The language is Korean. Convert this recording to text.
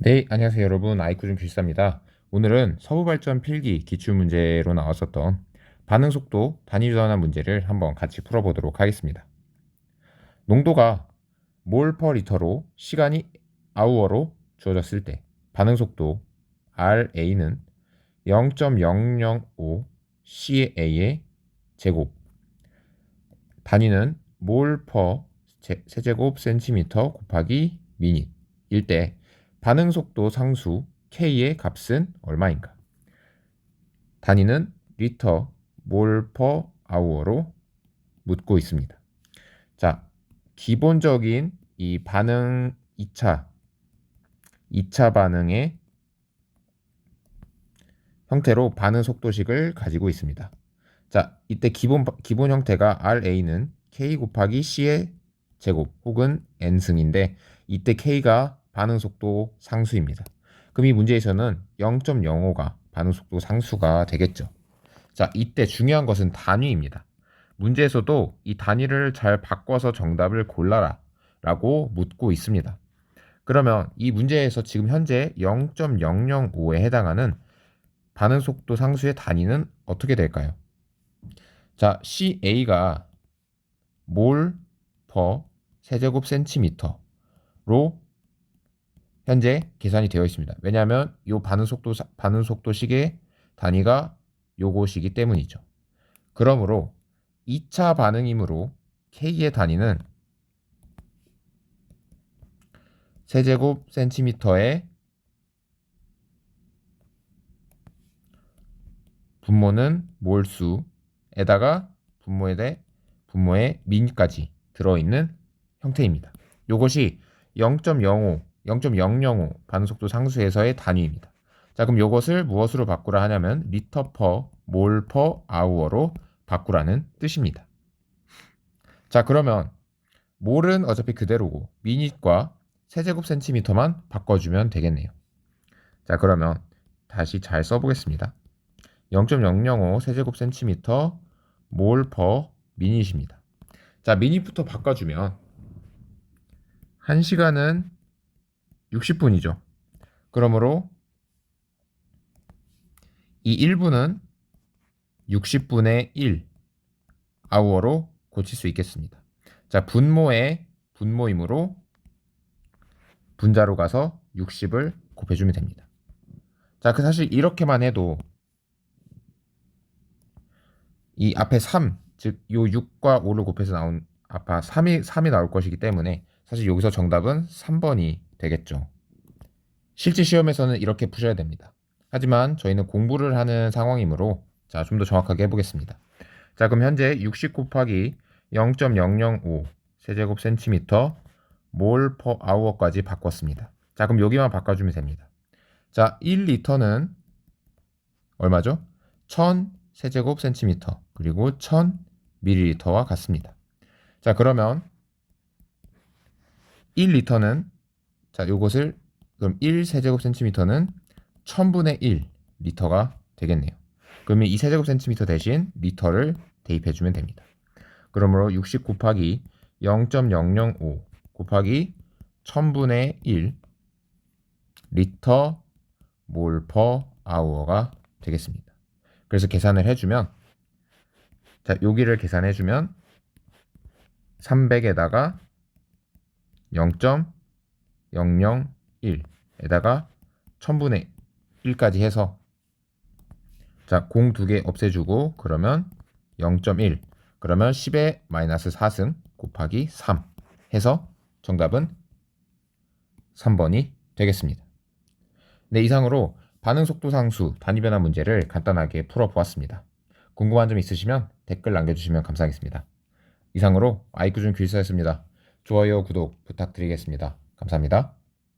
네, 안녕하세요 여러분. 아이쿠준 길사입니다. 오늘은 서부발전 필기 기출문제로 나왔었던 반응속도 단위 전환 문제를 한번 같이 풀어보도록 하겠습니다. 농도가 몰퍼 리터로 시간이 아우어로 주어졌을 때 반응속도 RA는 0.005 CA의 제곱 단위는 몰퍼 세제곱 센티미터 곱하기 미닛일 때 반응 속도 상수 K의 값은 얼마인가? 단위는 리터 몰 퍼 아우어로 묻고 있습니다. 자, 기본적인 이 반응 2차 2차 반응의 형태로 반응 속도식을 가지고 있습니다. 자, 이때 기본 기본 형태가 RA는 K 곱하기 C의 제곱 혹은 N승인데 이때 K가 반응 속도 상수입니다. 그럼 이 문제에서는 0.05가 반응 속도 상수가 되겠죠. 자, 이때 중요한 것은 단위입니다. 문제에서도 이 단위를 잘 바꿔서 정답을 골라라 라고 묻고 있습니다. 그러면 이 문제에서 지금 현재 0.005에 해당하는 반응 속도 상수의 단위는 어떻게 될까요? 자, CA가 몰 퍼 세제곱 센티미터로 현재 계산이 되어 있습니다. 왜냐하면 이 반응 속도 반응 속도식의 단위가 요것이기 때문이죠. 그러므로 2차 반응이므로 K의 단위는 세제곱 센티미터의 분모는 몰수에다가 분모에 대해 분모의 미니까지 들어있는 형태입니다. 이것이 0.05 0.005 반응속도 상수에서의 단위입니다. 자, 그럼 이것을 무엇으로 바꾸라 하냐면 리터 퍼, 몰 퍼, 아우어로 바꾸라는 뜻입니다. 자, 그러면 몰은 어차피 그대로고 미닛과 세제곱 센티미터만 바꿔주면 되겠네요. 자, 그러면 다시 잘 써보겠습니다. 0.005 세제곱 센티미터 몰 퍼 미닛입니다. 자, 미닛부터 바꿔주면 1시간은 60분이죠. 그러므로 이 1분은 60분의 1 아우어로 고칠 수 있겠습니다. 자, 분모의 분모이므로 분자로 가서 60을 곱해주면 됩니다. 자, 그 사실 이렇게만 해도 이 앞에 3, 즉, 요 6과 5를 곱해서 나온 아까 3이, 3이 나올 것이기 때문에 사실 여기서 정답은 3번이 되겠죠. 실제 시험에서는 이렇게 푸셔야 됩니다. 하지만 저희는 공부를 하는 상황이므로 자, 좀 더 정확하게 해보겠습니다. 자, 그럼 현재 60 곱하기 0.005 세제곱 센티미터 몰 퍼 아워까지 바꿨습니다. 자, 그럼 여기만 바꿔주면 됩니다. 자, 1리터는 얼마죠? 1000 세제곱 센티미터 그리고 1000 밀리리터와 같습니다. 자, 그러면 1리터는 자, 요것을 그럼 1 세제곱 센티미터는 1000분의 1 리터가 되겠네요. 그러면 이 세제곱 센티미터 대신 리터를 대입해 주면 됩니다. 그러므로 60 곱하기 0.005 곱하기 1000분의 1 리터 몰 퍼 아우어가 되겠습니다. 그래서 계산을 해주면 자 여기를 계산해주면 300에다가 0.001에다가 1000분의 1까지 해서 자, 공 두 개 없애주고 그러면 0.1 그러면 10의 마이너스 4승 곱하기 3 해서 정답은 3번이 되겠습니다. 네, 이상으로 반응 속도 상수 단위 변화 문제를 간단하게 풀어 보았습니다. 궁금한 점 있으시면 댓글 남겨주시면 감사하겠습니다. 이상으로 아이쿠준 길사였습니다. 좋아요, 구독 부탁드리겠습니다. 감사합니다.